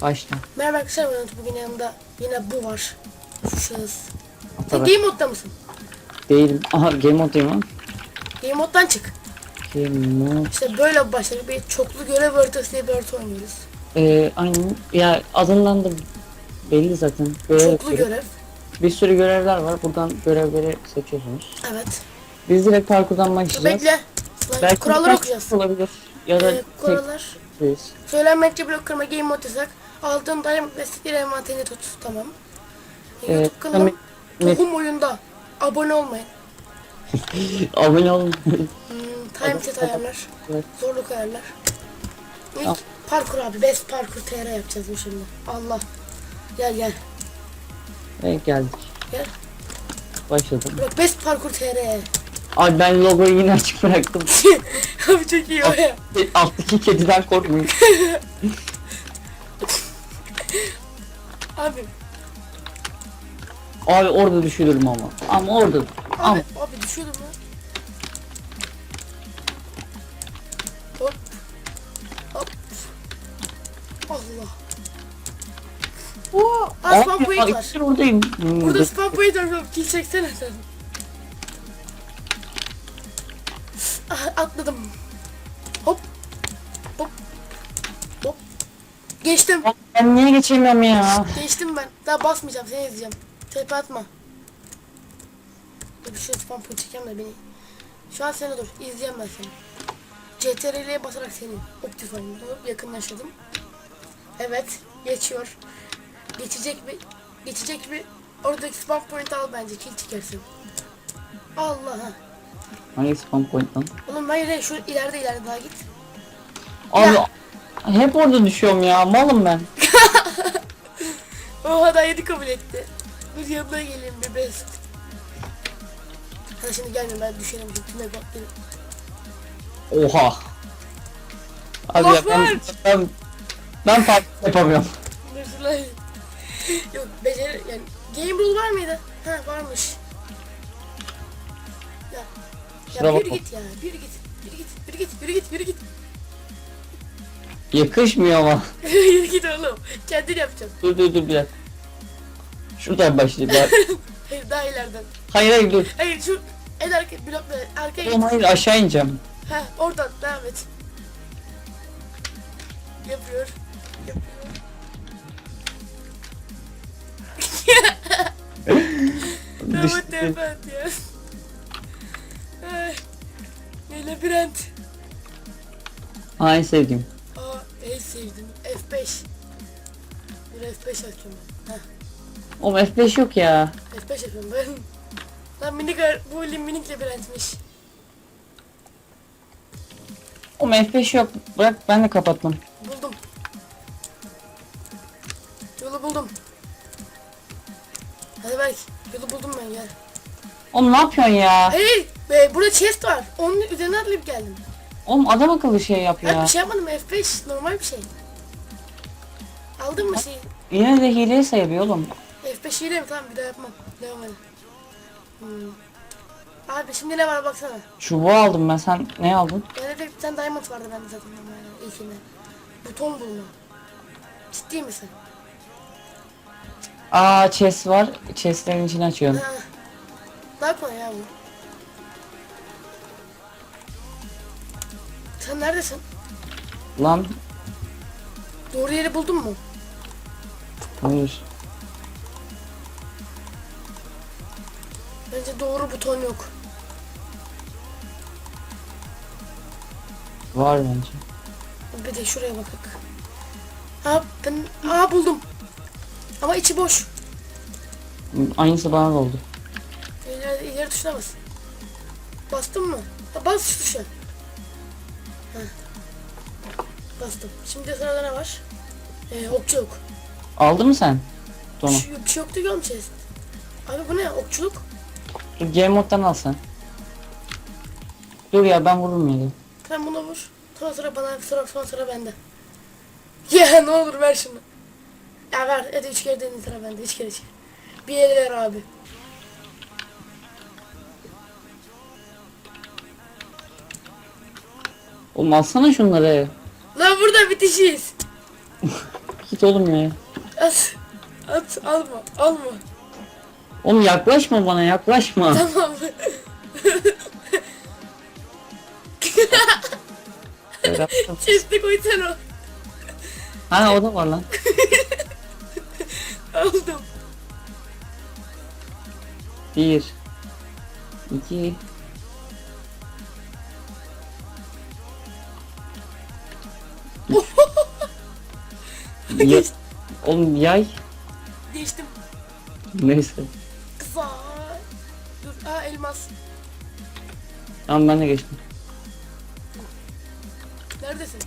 Başla. Merhaba arkadaşlar ben Umut. bugün yanımda yine bu var. Şu şahıs. Sen game modda mısın? Değilim. Aha game moddayım lan. Game moddan çık. Game mod. İşte böyle başladık. Bir çoklu görev haritası diye bir harita oynuyoruz. Ee, aynen. Ya adından da belli zaten. Görev Çoklu yapıyoruz. görev. Bir sürü görevler var. Buradan görevleri seçiyorsunuz. Evet. Biz direkt parkurdan başlayacağız. bekle. Belki Kuralları birkaç okuyacağız. Olabilir. Ya da Ee, tek kurallar. biz. Söylenmekçe blok kırma game mod yasak. Aldığın daim destekleri envanterini tut. Tamam. Ee, YouTube kanalım tabii- Tohum oyunda. Abone olmayın. Abone olun. Hmm, time set ayarlar. Evet. Zorluk ayarlar. İlk Tamam. parkur abi. Best parkur TR yapacağız bu şimdi. Allah. Gel gel. Ve geldik. Gel. Başladım. Bak best parkur TR. Ay ben logoyu yine açık bıraktım. abi çok iyi o ya. Alttaki kediden korkmayın. Abi. Abi orada düşürürüm ama. Ama orada. Ama Abi, abi ya. Hop. Hop. Allah. Oo, aa, spam Abi, point var. işte oradayım. Burada spam point var. oğlum. Kill çeksene sen. Ah, atladım. Hop. Geçtim. Ben niye geçemiyorum ya? Geçtim ben. Daha basmayacağım. Seni izleyeceğim. Tepe atma. Dur bir şey spam point çekeceğim de beni. Şu an seni dur. İzleyeceğim ben seni. CTRL'ye basarak seni Optifine'da olup yakınlaşalım. Evet. Geçiyor. Geçecek bir geçecek bir oradaki spam point al bence. Kill çekersin. Allah ha. Hangi spam point lan? Oğlum hayır şu ileride ileride daha git. Abi Ya. Hep orada düşüyorum ya. Malım ben. Oha da yedi kabul etti. Dur yanına geleyim bir best. Hadi şimdi gelme ben düşerim. Tüme bakayım. Oha. Allah ya ben, ben, ben fark yapamıyorum. Dur lan. Yok beceri yani game rule var mıydı? Ha varmış. Ya. Ya bakma. git ya. Yürü git. Yürü git. Yürü git. Yürü git. Yürü git. Yakışmıyor ama. yürü git oğlum. Kendin yapacaksın. Dur dur dur bir dakika. Şuradan başlayayım. Ben- Hayır daha ileriden. hayır hayır dur. Hayır şu en arka blokla arkaya Oğlum git. hayır aşağı ineceğim. Ha oradan devam et. Yapıyor. Tepe at ya. Ay. Ne labirent. Ha en sevdim. F5. Bir F5 açıyorum. Oğlum F5 yok ya. F5 yapıyorum ben. Lan minik bu minik labirentmiş. Oğlum F5 yok. Bırak ben de kapattım. Buldum. Yolu buldum. Hadi bak yolu buldum ben gel. Oğlum ne yapıyorsun ya? Hayır be, burada chest var. Onun üzerine atlayıp geldim. Oğlum adam akıllı şey yap Ben ya. bir şey yapmadım F5 normal bir şey. Aldın mı şeyi? Yine de hileye sayılıyor oğlum. F5 hile mi? Tamam bir daha yapmam. Devam hadi. Hmm. Abi şimdi ne var baksana. Çubuğu aldım ben. Sen ne aldın? Bende de bir tane diamond vardı bende zaten normalde ilkinde. Buton bulma. Ciddi misin? Aa chest var. Chestlerin içini açıyorum. Ha. Kolay ya bu. Sen neredesin? Lan. Doğru yeri buldun mu? Hayır. Bence doğru buton yok. Var bence. Bir de şuraya bakak. Ha ben aa buldum. Ama içi boş. Aynısı bana da oldu. İleri, ileri tuşuna bas. Bastın mı? Ha, bas şu tuşa. Bastım. Şimdi sırada ne var? Ee, okçuluk. Aldın mı sen? Bir Tamam. şey, bir şey yoktu chest. Abi bu ne? Okçuluk? Dur G moddan al sen. Dur ya ben vururum yine. Sen bunu vur. Sonra sıra bana, sonra, sonra sıra bende. Ya ne olur ver şunu. Ya ver. Hadi üç kere denin sıra bende. Üç kere kere. Bir el ver abi. Oğlum alsana şunları. Lan burada bitişiyiz. git oğlum ya. At. At alma alma. Oğlum yaklaşma bana yaklaşma. Tamam. Chest'e koy sen o. ha o da var lan. Aldım. Bir. iki. Ya, oğlum yay. Geçtim. Neyse. Kısa. Dur. Aa elmas. Tamam ben de geçtim. Neredesin?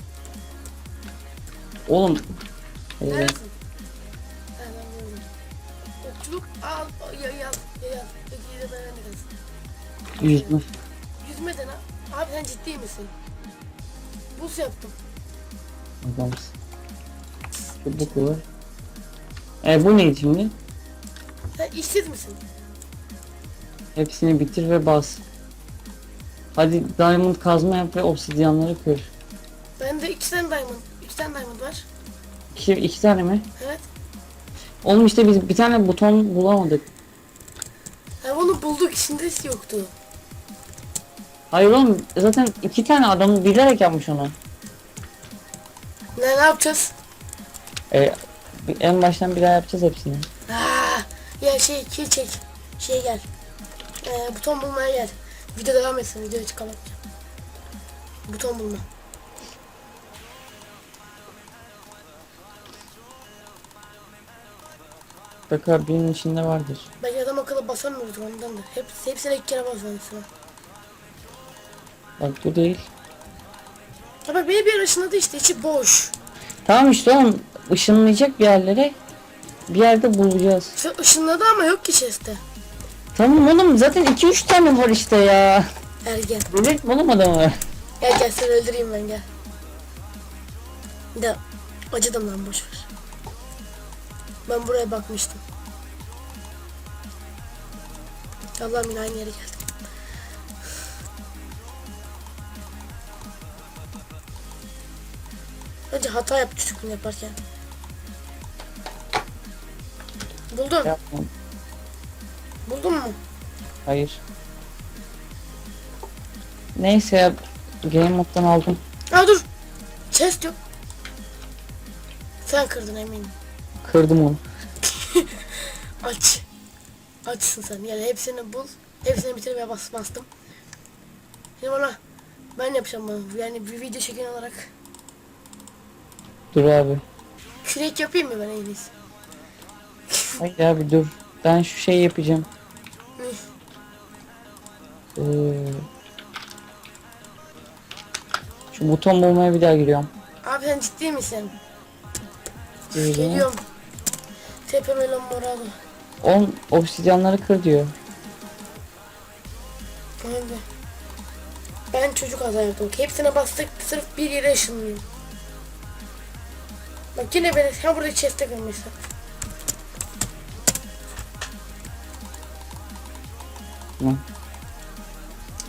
Oğlum. Ee, Neredesin? Ha, ben gördüm. Okçuluk al. Ya yaz. Ya yaz. Peki de ben ne kalsın? yüzme. Yüzme de lan. Abi sen ciddi misin? Buz yaptım. Adamsın. Çubuk var. E bu ne şimdi? Sen işsiz misin? Hepsini bitir ve bas. Hadi diamond kazma yap ve obsidyanları kır. Bende iki tane diamond. iki tane diamond var. İki, iki tane mi? Evet. Oğlum işte biz bir tane buton bulamadık. Ha onu bulduk içinde yoktu. Hayır oğlum zaten iki tane adam bilerek yapmış onu. Ne, ne yapacağız? E, en baştan bir daha yapacağız hepsini. Aa, ya şey kill çek. Şey gel. Ee, buton bulmaya gel. Video devam etsin. Videoyu çıkalım. Buton bulma. Bakar birinin içinde vardır. Ben adam akıllı basamıyoruz ondan da. Hepsi, hepsine iki kere basıyorsun. Bak bu değil. Ama beni bir ışınladı işte içi boş. Tamam işte oğlum ışınlayacak bir yerlere bir yerde bulacağız. Şu ışınladı ama yok ki chest'te. Tamam oğlum zaten 2-3 tane var işte ya. Ergen. Delirtme oğlum adamı. Gel gel seni öldüreyim ben gel. De acıdım lan boş ver. Ben buraya bakmıştım. Allah'ım yine aynı yere geldim. Önce hata yaptı çocukluğunu yaparken. Buldum. Yapma. Buldun mu? Hayır. Neyse ya game moddan aldım. Aa dur. Chest yok. Sen kırdın eminim. Kırdım onu. Aç. Açsın sen. Yani hepsini bul. Hepsini bitir ve bas bastım. Şimdi bana ben yapacağım bunu. Yani bir video çekin olarak. Dur abi. Kürek yapayım mı ben en iyisi? Hayır abi dur. Ben şu şey yapacağım. Ee, şu buton bulmaya bir daha giriyorum. Abi sen ciddi misin? Değilim. Geliyorum. Tepe melon morado. 10 obsidyanları kır diyor. Abi. Ben çocuk yaptım. Hepsine bastık sırf bir yere ışınlıyım. Bak yine beni ha burada chest'e kırmışsın. Tamam.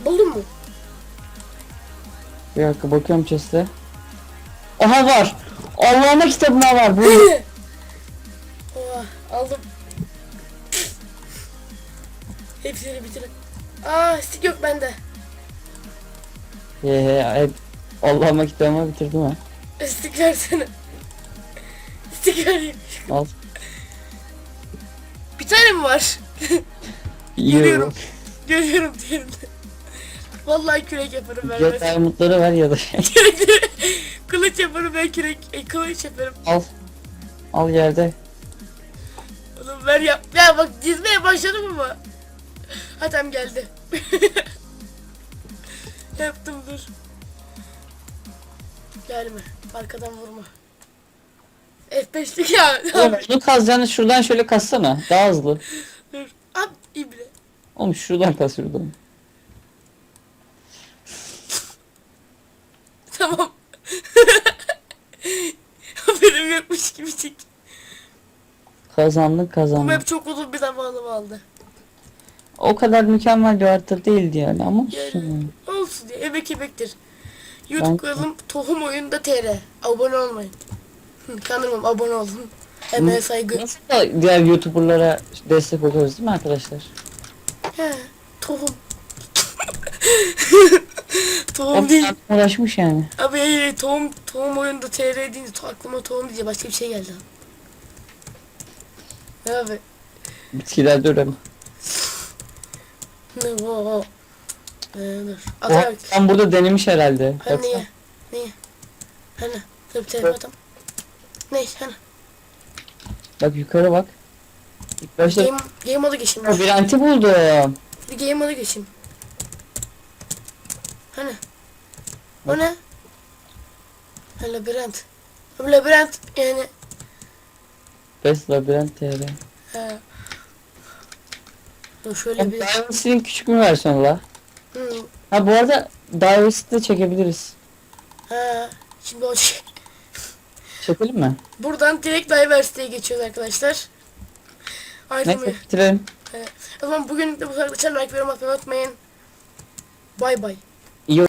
Buldun mu? Bir dakika bakıyorum chest'e. Aha var. Allah'ıma kitabıma var. Bu. Oha aldım. Hepsini bitirin. Aa stick yok bende. Ee, hep Allah'ıma kitabıma bitirdim ha. Stick versene. Stick vereyim. Al. Bir tane mi var? Görüyorum. Görüyorum diğerini. Vallahi kürek yaparım ben. Ya ben. diamondları ver ya da kılıç yaparım ben kürek. E, kılıç yaparım. Al. Al yerde. Oğlum ver yap. Ya bak dizmeye başladım ama. Ha tamam geldi. Yaptım dur. Gelme. Arkadan vurma. F5'lik ya. Oğlum bunu kazacağını şuradan şöyle kassana. Daha hızlı. dur. At ibre. Oğlum şuradan kas şuradan. Tamam. Haberim yokmuş gibi çek. Kazandık Bu map çok uzun bir zamanımı aldı. O kadar mükemmel bir harita değildi yani ama olsun. olsun diye emek emektir. YouTube kanalım Tohum Oyunda TR. Abone olmayın. Hı, abone olun. Emeğe saygı. Nasıl da diğer YouTuber'lara destek oluyoruz değil mi arkadaşlar? He, tohum. Tohum değil. uğraşmış yani. Abi hey, tohum, tohum oyunda TR deyince aklıma tohum diye başka bir şey geldi. Ne abi? Bitkilerde üreme. Ne bu? Ee, dur. O Atarak. sen burada denemiş herhalde. Hani Baksana. niye? Niye? Hani? Dur bir telefon atam. Ne? Hani? Bak yukarı bak. İlk başta Game, game modu geçeyim. ben. labirenti buldum. Bir game modu geçeyim. Hani? O ne? Ha, labirent. Abi labirent yani. Best labirent TR. He. Dur şöyle bir. Diversity'nin küçük bir versiyonu la. Hı. Ha bu arada Diversity de çekebiliriz. Ha. Şimdi o şey. Çekelim mi? Buradan direkt Diversity'ye geçiyoruz arkadaşlar. Ayrılmayın. Neyse bitirelim. O zaman bugün de bu arkadaşlar like ve yorum atmayı unutmayın. Bay bay.